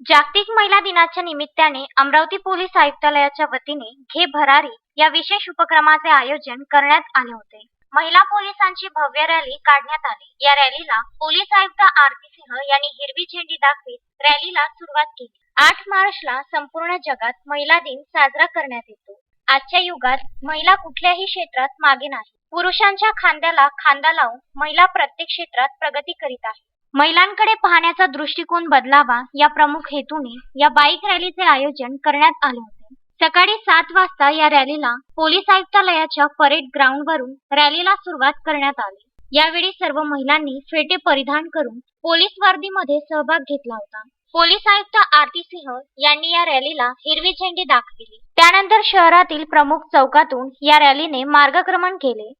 जागतिक महिला दिनाच्या निमित्ताने अमरावती पोलीस आयुक्तालयाच्या वतीने घे भरारी या विशेष उपक्रमाचे आयोजन करण्यात आले होते. महिला पोलिसांची भव्य रॅली काढण्यात आली. या रॅलीला पोलीस आयुक्त आरती सिंह यांनी हिरवी झेंडी दाखवीत रॅलीला सुरुवात केली. आठ मार्चला संपूर्ण जगात महिला दिन साजरा करण्यात येतो. आजच्या युगात महिला कुठल्याही क्षेत्रात मागे नाही. पुरुषांच्या खांद्याला खांदा लावून महिला प्रत्येक क्षेत्रात प्रगती करीत आहे. महिलांकडे पाहण्याचा दृष्टिकोन बदलावा या प्रमुख हेतूने या बाईक रॅलीचे आयोजन करण्यात आले होते. सकाळी सात वाजता या रॅलीला पोलीस आयुक्तालयाच्या परेड ग्राउंडवरून रॅलीला सुरुवात करण्यात आली. यावेळी सर्व महिलांनी फेटे परिधान करून पोलीस वर्दीमध्ये सहभाग घेतला होता. पोलीस आयुक्त आरती सिंह यांनी या रॅलीला हिरवी झेंडी दाखविली. त्यानंतर शहरातील प्रमुख चौकातून या रॅलीने मार्गक्रमण केले.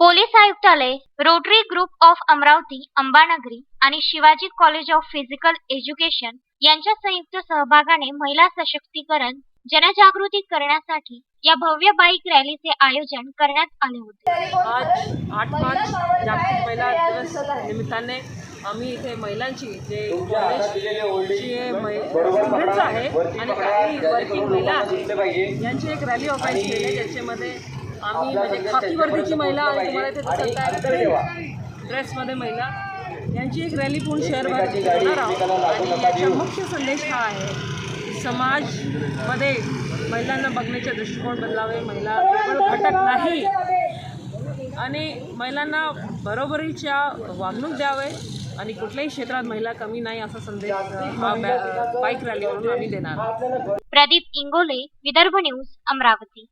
पोलीस आयुक्तालय Rotary group of Amravati Ambanagari आणि Shivaji college of physical education यांच्या संयुक्त सहभागाने महिला सशक्तीकरण जनजागृती करण्यासाठी या भव्य बाईक रॅलीचे आयोजन करण्यात आले होते. आज आठ मार्च जागतिक महिला दिवस निमित्ताने आम्ही इथे महिलांची जे कॉलेज आहे आणि काही वर्किंग महिला आहेत यांची एक रॅली ऑर्गनाईज केली ज्याच्यामध्ये आम्ही म्हणजे खाकीवर्दीची महिला आणि तुम्हाला इथे दिसत आहे ड्रेसमध्ये महिला. यांची एक रॅली पूर्ण शहरभर होणार आहोत. आणि याचा मुख्य संदेश हा आहे समाजमध्ये महिलांना बघण्याचे दृष्टिकोन बदलावे महिला केवळ घटक नाही. आणि महिलांना बरोबरीच्या वागणूक द्यावे आणि कुठल्याही क्षेत्रात महिला कमी नाही असा संदेश हा बाईक रॅलीवरून आम्ही देणार प्रदीप इंगोले विदर्भ न्यूज अमरावती.